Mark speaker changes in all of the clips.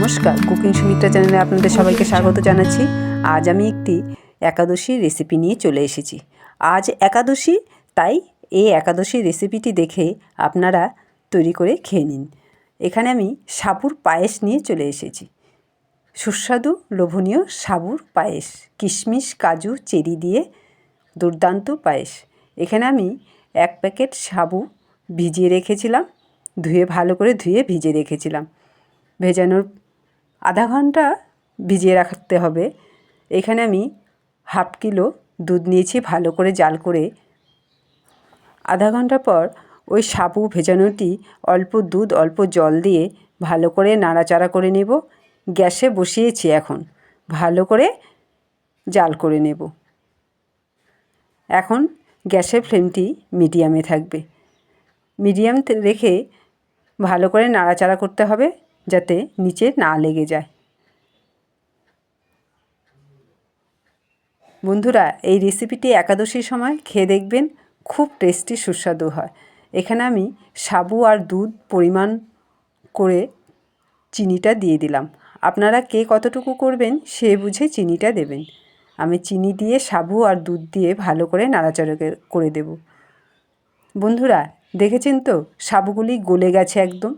Speaker 1: নমস্কার। কুকিং সুমিত্রা চ্যানেলে আপনাদের সবাইকে স্বাগত জানাচ্ছি। আজ আমি একটি একাদশী রেসিপি নিয়ে চলে এসেছি। আজ একাদশী, তাই এই একাদশী রেসিপিটি দেখে আপনারা তৈরি করে খেয়ে নিন। এখানে আমি সাবুর পায়েস নিয়ে চলে এসেছি। সুস্বাদু, লোভনীয় সাবুর পায়েস, কিশমিশ, কাজু, চেরি দিয়ে দুর্দান্ত পায়েস। এখানে আমি এক প্যাকেট সাবু ভিজিয়ে রেখেছিলাম, ধুয়ে ভালো করে ধুয়ে ভিজিয়ে রেখেছিলাম। ভেজানোর আধা ঘণ্টা ভিজিয়ে রাখতে হবে। এখানে আমি হাফ কিলো দুধ নিয়েছি, ভালো করে জাল করে। আধা ঘণ্টা পর ওই সাবু ভেজানোটি অল্প দুধ, অল্প জল দিয়ে ভালো করে নাড়াচাড়া করে নেব। গ্যাসে বসিয়েছি এখন, ভালো করে জাল করে নেব। এখন গ্যাসের ফ্লেমটি মিডিয়ামে থাকবে। মিডিয়াম রেখে ভালো করে নাড়াচাড়া করতে হবে। যাতে নিচে না লেগে যায়। বন্ধুরা, এই রেসিপিটি একাদশীর সময় খেয়ে দেখবেন, খুব টেস্টি সুস্বাদু হয়। এখানে আমি সাবু আর দুধ পরিমাণ করে চিনিটা দিয়ে দিলাম। আপনারা কে কতটুকু করবেন, সে বুঝে চিনিটা দেবেন। আমি চিনি দিয়ে সাবু আর দুধ দিয়ে ভালো করে নাড়াচাড়া করে দেব। বন্ধুরা, দেখেছেন তো? সাবুগুলি গলে গেছে একদম।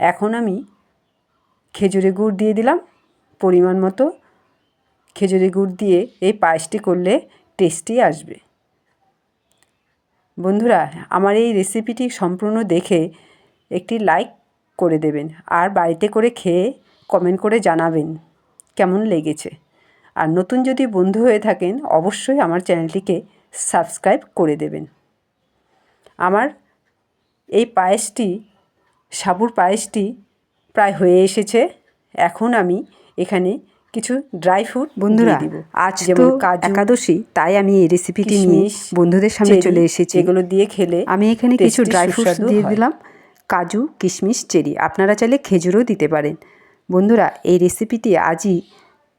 Speaker 1: এখন আমি খেজুরে গুড় দিয়ে দিলাম। পরিমাণ মতো খেজুরি গুড় দিয়ে এই পায়েসটি করলে টেস্টি আসবে। বন্ধুরা, আমার এই রেসিপিটি সম্পূর্ণ দেখে একটি লাইক করে দেবেন আর বাড়িতে করে খেয়ে কমেন্ট করে জানাবেন কেমন লেগেছে। আর নতুন যদি বন্ধু হয়ে থাকেন, অবশ্যই আমার চ্যানেলটিকে সাবস্ক্রাইব করে দেবেন। আমার এই পায়েসটি, সাবুর পায়েসটি প্রায় হয়ে এসেছে। এখন আমি এখানে কিছু ড্রাই ফ্রুট
Speaker 2: বন্ধুরা
Speaker 1: দিব।
Speaker 2: আজ
Speaker 1: যেমন কাজু
Speaker 2: একাদশী তাই আমি এই রেসিপিটি নিয়ে বন্ধুদের সামনে চলে এসেছি।
Speaker 1: এগুলো দিয়ে খেলে
Speaker 2: আমি এখানে কিছু ড্রাই ফ্রুটস দিয়ে দিলাম। কাজু কিশমিশ চেরি আপনারা চাইলে খেজুরও দিতে পারেন। বন্ধুরা এই রেসিপিটি আজই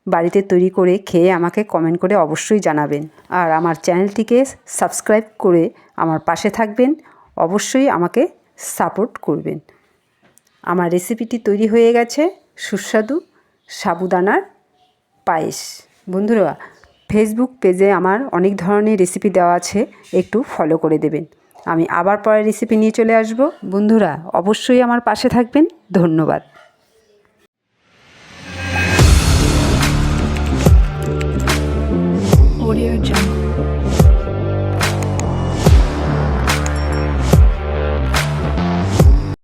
Speaker 2: বাড়িতে তৈরি করে খেয়ে আমাকে কমেন্ট করে অবশ্যই জানাবেন। আর আমার চ্যানেলটিকে সাবস্ক্রাইব করে আমার পাশে থাকবেন। অবশ্যই আমাকে সাপোর্ট করবেন। আমার রেসিপিটি তৈরি হয়ে গেছে। সুস্বাদু সাবুদানার পায়েস। বন্ধুরা ফেসবুক পেজে আমার অনেক ধরনের রেসিপি দেওয়া আছে, একটু ফলো করে দেবেন। আমি আবার পরের রেসিপি নিয়ে চলে আসব। বন্ধুরা, অবশ্যই আমার পাশে থাকবেন। ধন্যবাদ।